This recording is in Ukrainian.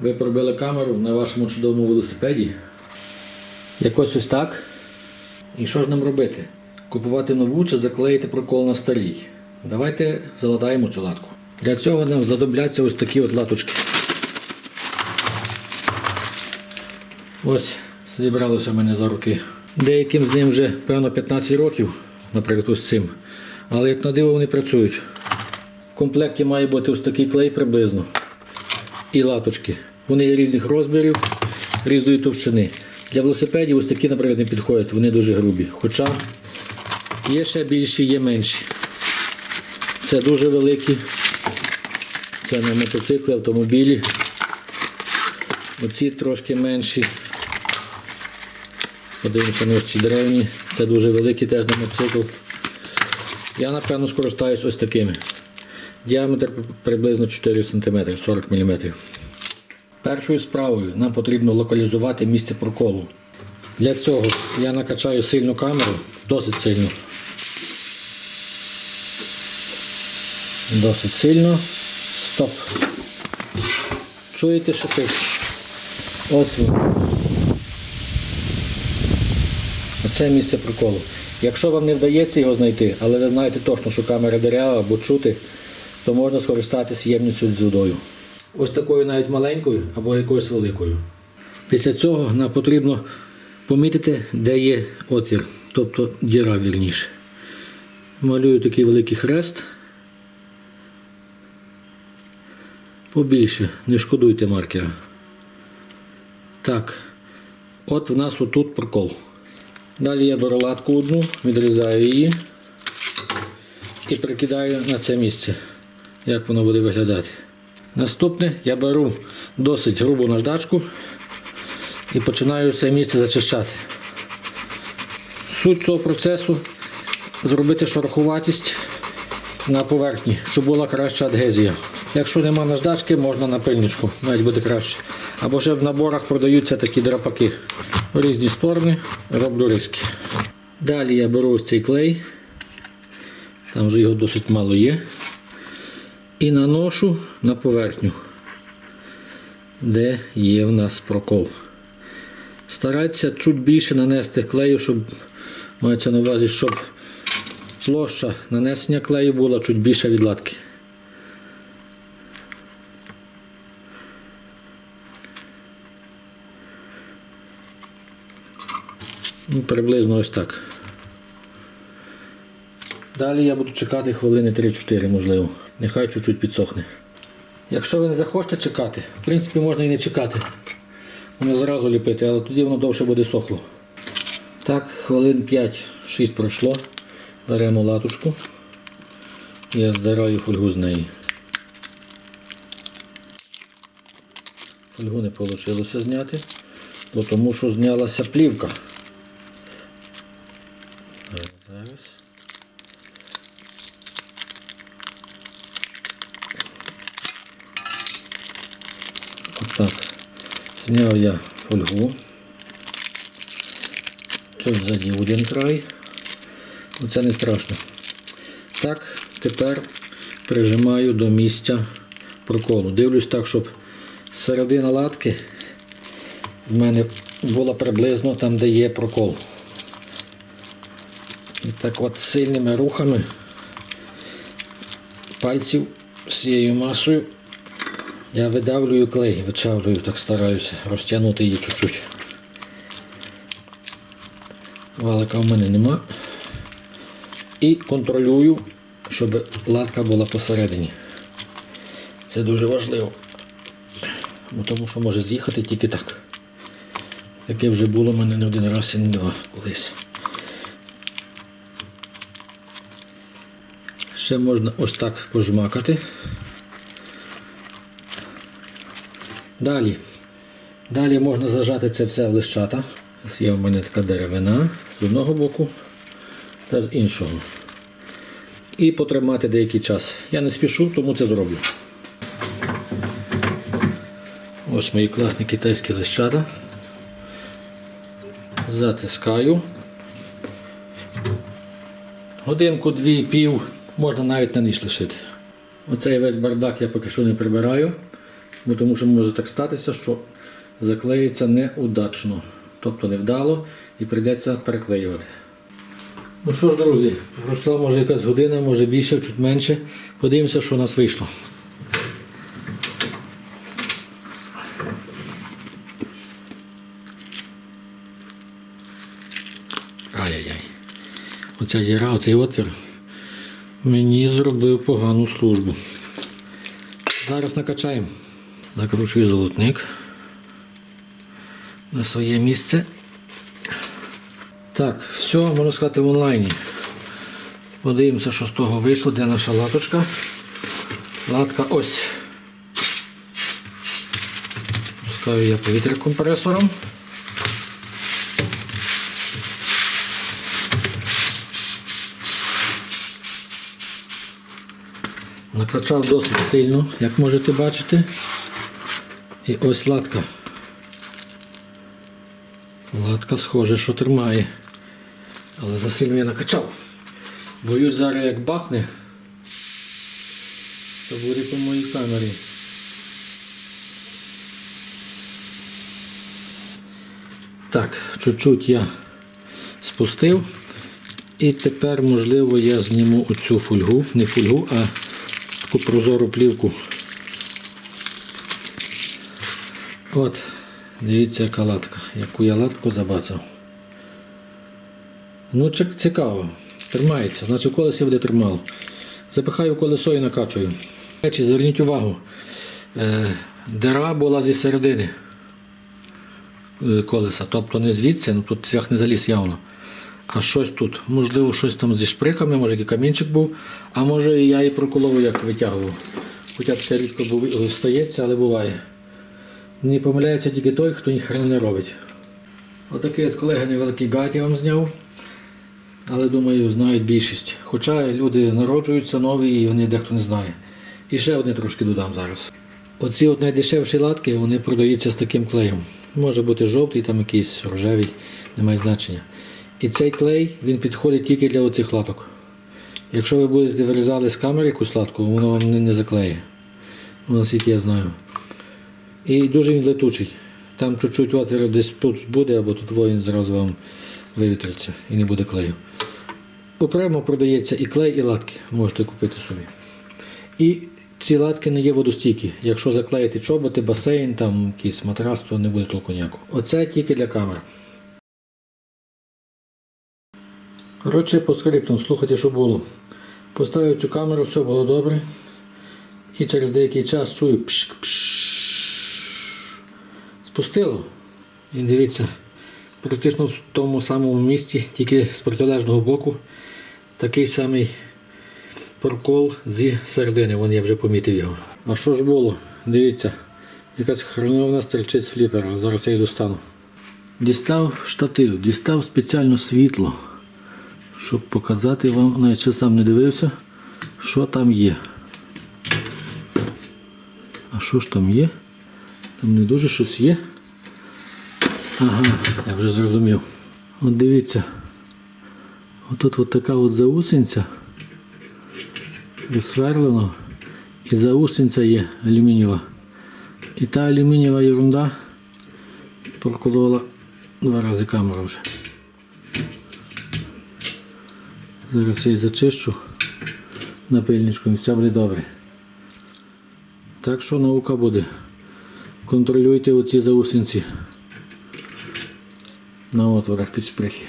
Ви пробили камеру на вашому чудовому велосипеді. Якось ось так. І що ж нам робити? Купувати нову чи заклеїти прокол на старій? Давайте залатаємо цю латку. Для цього нам знадобляться ось такі от латочки. Ось зібралося в мене за руки. Деяким з ним вже певно 15 років, наприклад, ось цим. Але як на диво вони працюють. В комплекті має бути ось такий клей приблизно. І латочки. Вони є різних розмірів, різної товщини. Для велосипедів ось такі, наприклад, не підходять, вони дуже грубі. Хоча є ще більші, є менші. Це дуже великі. Це на мотоцикли, автомобілі. Оці трошки менші. Подивимося на ось ці древні. Це дуже великі теж на мотоцикл. Я напевно скористаюсь ось такими. Діаметр приблизно 4 см, 40 мм. Першою справою нам потрібно локалізувати місце проколу. Для цього я накачаю сильну камеру, досить сильно. Досить сильно. Стоп. Чуєте, пише? Ось він. Оце місце проколу. Якщо вам не вдається його знайти, але ви знаєте точно, що камера дерева або чути, то можна скористатися ємністю з водою. Ось такою навіть маленькою або якоюсь великою. Після цього нам потрібно помітити, де є отвір, тобто діра вірніше. Малюю такий великий хрест. Побільше, не шкодуйте маркера. Так, от в нас отут прокол. Далі я беру латку одну, відрізаю її і прикидаю на це місце, як воно буде виглядати. Наступне я беру досить грубу наждачку і починаю це місце зачищати. Суть цього процесу зробити шорохуватість на поверхні, щоб була краща адгезія. Якщо нема наждачки, можна на пильничку, навіть буде краще. Або ще в наборах продаються такі драпаки. В різні сторони роблю риски. Далі я беру ось цей клей, там вже його досить мало є. І наношу на поверхню, де є в нас прокол. Старайтеся чуть більше нанести клею, щоб мається на увазі, щоб площа нанесення клею була чуть більша від латки. Ну, приблизно ось так. Далі я буду чекати хвилини 3-4, можливо. Нехай чуть-чуть підсохне. Якщо ви не захочете чекати, в принципі можна і не чекати. Воно зразу ліпити, але тоді воно довше буде сохло. Так, хвилин 5-6 пройшло. Беремо латушку. Я здираю фольгу з неї. Фольгу не вийшло зняти, бо тому що знялася плівка. Зараз. Отак. Зняв я фольгу. Тут ззаді один край. Оце не страшно. Так, тепер прижимаю до місця проколу. Дивлюсь так, щоб середина латки в мене була приблизно там, де є прокол. І так от сильними рухами пальців з цією масою я видавлюю клей, вичавлюю, так стараюся розтягнути її чуть-чуть. Валика в мене нема. І контролюю, щоб латка була посередині. Це дуже важливо. Бо Тому що може з'їхати тільки так. Таке вже було в мене не один раз і не два колись. Ще можна ось так пожмакати. Далі. Далі можна зажати це все в лищата. Ось Є в мене така деревина з одного боку та з іншого. І потримати деякий час. Я не спішу, тому це зроблю. Ось мої класні китайські лищата. Затискаю. Годинку, дві, пів, можна навіть на ніч лишити. Оцей весь бардак я поки що не прибираю. Бо тому що може так статися, що заклеїться неудачно, тобто невдало і прийдеться переклеювати. Ну що ж, друзі, пройшла може якась година, може більше, чуть менше. Подивимося, що у нас вийшло. Ай-яй-яй. Оця діра, оцей отвір мені зробив погану службу. Зараз накачаємо. Закручую золотник на своє місце. Так, все, можна сказати, в онлайні. Подивимося, що з того вийшло, де наша латочка. Латка ось. Пускаю я повітря компресором. Накачав досить сильно, як можете бачити. І ось латка. Латка схоже, що тримає. Але засильно я накачав. Боюсь зараз як бахне, то буде по моїй камері. Так, чуть-чуть я спустив. І тепер, можливо, я зніму оцю фольгу, не фольгу, а таку прозору плівку. От, дивіться, яка латка, яку я латку забацав. Ну, цікаво. Тримається, значить в колесі буде тримало. Запихаю колесо і накачую. Речі, зверніть увагу. Е, дира була зі середини е, колеса. Тобто не звідси, ну тут цвях не заліз явно. А щось тут. Можливо, щось там зі шприками, може який камінчик був, а може я і проколов, як витягував. Хоча це рідко стається, але буває. Не помиляється тільки той, хто ніхрена не робить. Отакий от колеги невеликий гайд я вам зняв. Але думаю, знають більшість. Хоча люди народжуються нові і вони дехто не знає. І ще одне трошки додам зараз. Оці от найдешевші латки вони продаються з таким клеєм. Може бути жовтий, там якийсь рожевий, немає значення. І цей клей він підходить тільки для оцих латок. Якщо ви будете вирізали з камери якусь латку, воно вам не, заклеє. Ну, наскільки я знаю. І дуже він летучий. Там чуть-чуть отвір десь тут буде, або тут воїн зразу вам вивітриться і не буде клею. Окремо продається і клей, і латки. Можете купити собі. І ці латки не є водостійкі. Якщо заклеїти чоботи, басейн, там якийсь матрас, то не буде толку ніякого. Оце тільки для камер. Коротше, по скриптам, слухайте, що було. Поставив цю камеру, все було добре. І через деякий час чую пшк пш Спустило. І дивіться, практично в тому самому місці, тільки з протилежного боку, такий самий прокол зі середини. Вон я вже помітив його. А що ж було? Дивіться, якась хреновна стрільчить з фліпера. Зараз я її достану. Дістав штатив, дістав спеціально світло, щоб показати вам, навіть ще сам не дивився, що там є. А що ж там є? Там не дуже щось є. Ага, я вже зрозумів. От дивіться. Отут от така от заусенця. Сверлено. І заусенця є алюмінієва. І та алюмінієва ерунда проколола два рази камеру вже. Зараз я її зачищу напильничком і все буде добре. Так що наука буде. Контролюйте оці заусенці на отворах під шприхи.